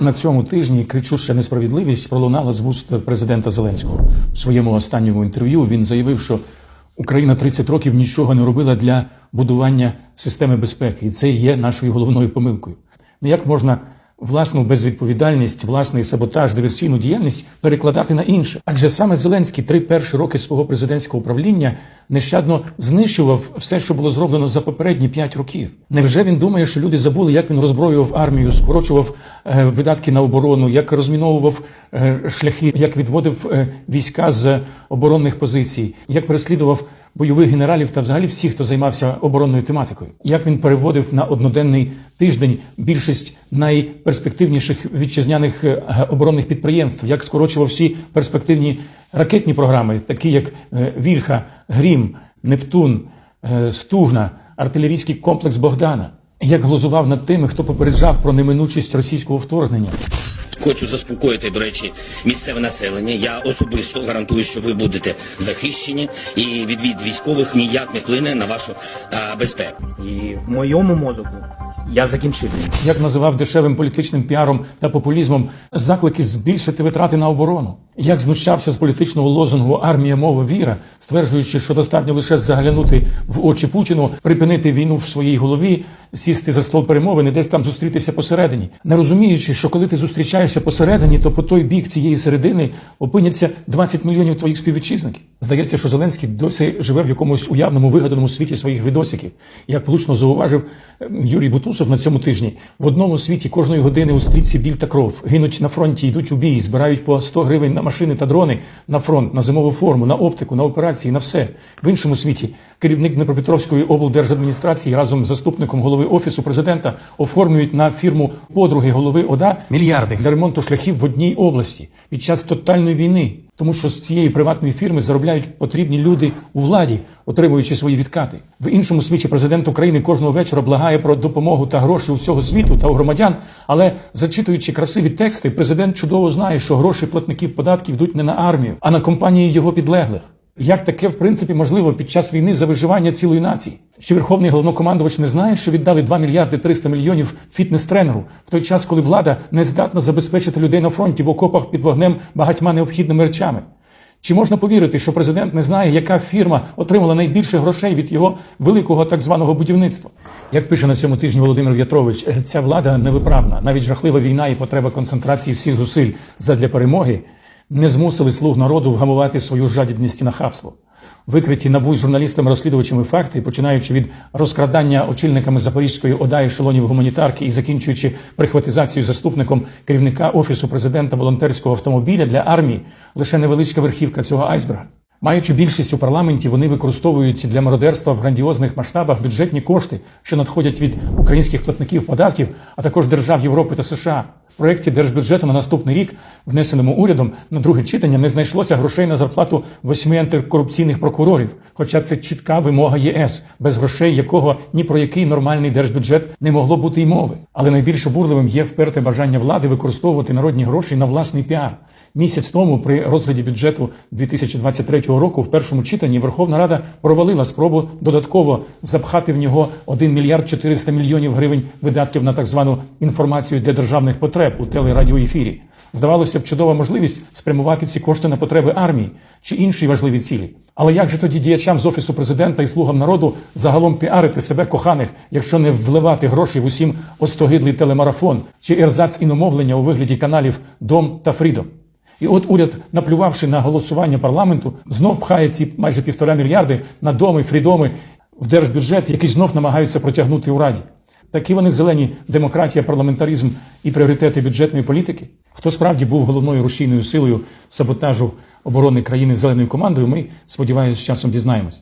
На цьому тижні кричуща несправедливість пролунала з вуст президента Зеленського. У своєму останньому інтерв'ю він заявив, що Україна 30 років нічого не робила для будування системи безпеки, і це є нашою головною помилкою. Ну як можна власну безвідповідальність, власний саботаж, диверсійну діяльність перекладати на інше? Адже саме Зеленський три перші роки свого президентського управління нещадно знищував все, що було зроблено за попередні п'ять років. Невже він думає, що люди забули, як він роззброював армію, скорочував е, видатки на оборону, як розміновував е, шляхи, як відводив е, війська з оборонних позицій, як переслідував бойових генералів та взагалі всіх, хто займався оборонною тематикою, як він переводив на одноденний тиждень більшість найперспективніших вітчизняних е, оборонних підприємств, як скорочував всі перспективні ракетні програми, такі як е, Вільха, Грім, Нептун, е, Стугна, артилерійський комплекс Богдана, як глузував над тими, хто попереджав про неминучість російського вторгнення. Хочу заспокоїти, до речі, місцеве населення. Я особисто гарантую, що ви будете захищені, і відвід військових ніяк не вплине на вашу а, безпеку. І в моєму мозоку я закінчив як називав дешевим політичним піаром та популізмом заклики збільшити витрати на оборону, як знущався з політичного лозунгу армія, мова, віра, стверджуючи, що достатньо лише заглянути в очі Путіну, припинити війну в своїй голові, сісти за стол перемовин і десь там зустрітися посередині, не розуміючи, що коли ти зустрічаєшся посередині, то по той бік цієї середини опиняться 20 мільйонів твоїх співвітчизників. Здається, що Зеленський досі живе в якомусь уявному вигаданому світі своїх відосиків. Як влучно зауважив е, Юрій Бутусов на цьому тижні, в одному світі кожної години у стрітці біль та кров гинуть на фронті, йдуть у бій, збирають по 100 гривень на машини та дрони на фронт, на зимову форму, на оптику, на операції, на все. В іншому світі керівник Дніпропетровської облдержадміністрації разом з заступником голови офісу президента оформлюють на фірму подруги голови ОДА мільярди для ремонту шляхів в одній області під час тотальної війни. Тому що з цієї приватної фірми заробляють потрібні люди у владі, отримуючи свої відкати. В іншому світі президент України кожного вечора благає про допомогу та гроші у всього світу та у громадян. Але зачитуючи красиві тексти, президент чудово знає, що гроші платників податків йдуть не на армію, а на компанії його підлеглих. Як таке, в принципі, можливо під час війни за виживання цілої нації? Чи верховний головнокомандувач не знає, що віддали 2 мільярди 300 мільйонів фітнес-тренеру в той час, коли влада не здатна забезпечити людей на фронті в окопах під вогнем багатьма необхідними речами? Чи можна повірити, що президент не знає, яка фірма отримала найбільше грошей від його великого так званого будівництва? Як пише на цьому тижні Володимир В'ятрович, «Е, ця влада невиправна. Навіть жахлива війна і потреба концентрації всіх зусиль задля перемоги не змусили слуг народу вгамувати свою жадібність і нахабство. Викриті набу журналістами-розслідувачами факти, починаючи від розкрадання очільниками Запорізької ОДА ешелонів гуманітарки і закінчуючи прихватизацією заступником керівника офісу президента волонтерського автомобіля для армії, лише невеличка верхівка цього айсберга. Маючи більшість у парламенті, вони використовують для мародерства в грандіозних масштабах бюджетні кошти, що надходять від українських платників податків, а також держав Європи та США. В проєкті держбюджету на наступний рік, внесеному урядом на друге читання, не знайшлося грошей на зарплату восьми антикорупційних прокурорів. Хоча це чітка вимога ЄС, без грошей якого ні про який нормальний держбюджет не могло бути й мови. Але найбільш обурливим є вперте бажання влади використовувати народні гроші на власний піар. Місяць тому при розгляді бюджету 2023 року в першому читанні Верховна Рада провалила спробу додатково запхати в нього 1 мільярд 400 мільйонів гривень видатків на так звану інформацію для державних потреб у телерадіоефірі. Здавалося б, чудова можливість спрямувати ці кошти на потреби армії чи інші важливі цілі. Але як же тоді діячам з офісу президента і слугам народу загалом піарити себе коханих, якщо не вливати гроші в усім остогидлий телемарафон чи ерзац іномовлення у вигляді каналів Дом та Фрідом? І от уряд, наплювавши на голосування парламенту, знов пхає ці майже півтора мільярди на доми, фрідоми в держбюджет, який знов намагаються протягнути у раді. Такі вони зелені демократія, парламентаризм і пріоритети бюджетної політики. Хто справді був головною рушійною силою саботажу оборони країни зеленою командою, ми сподіваюся, з часом дізнаємось.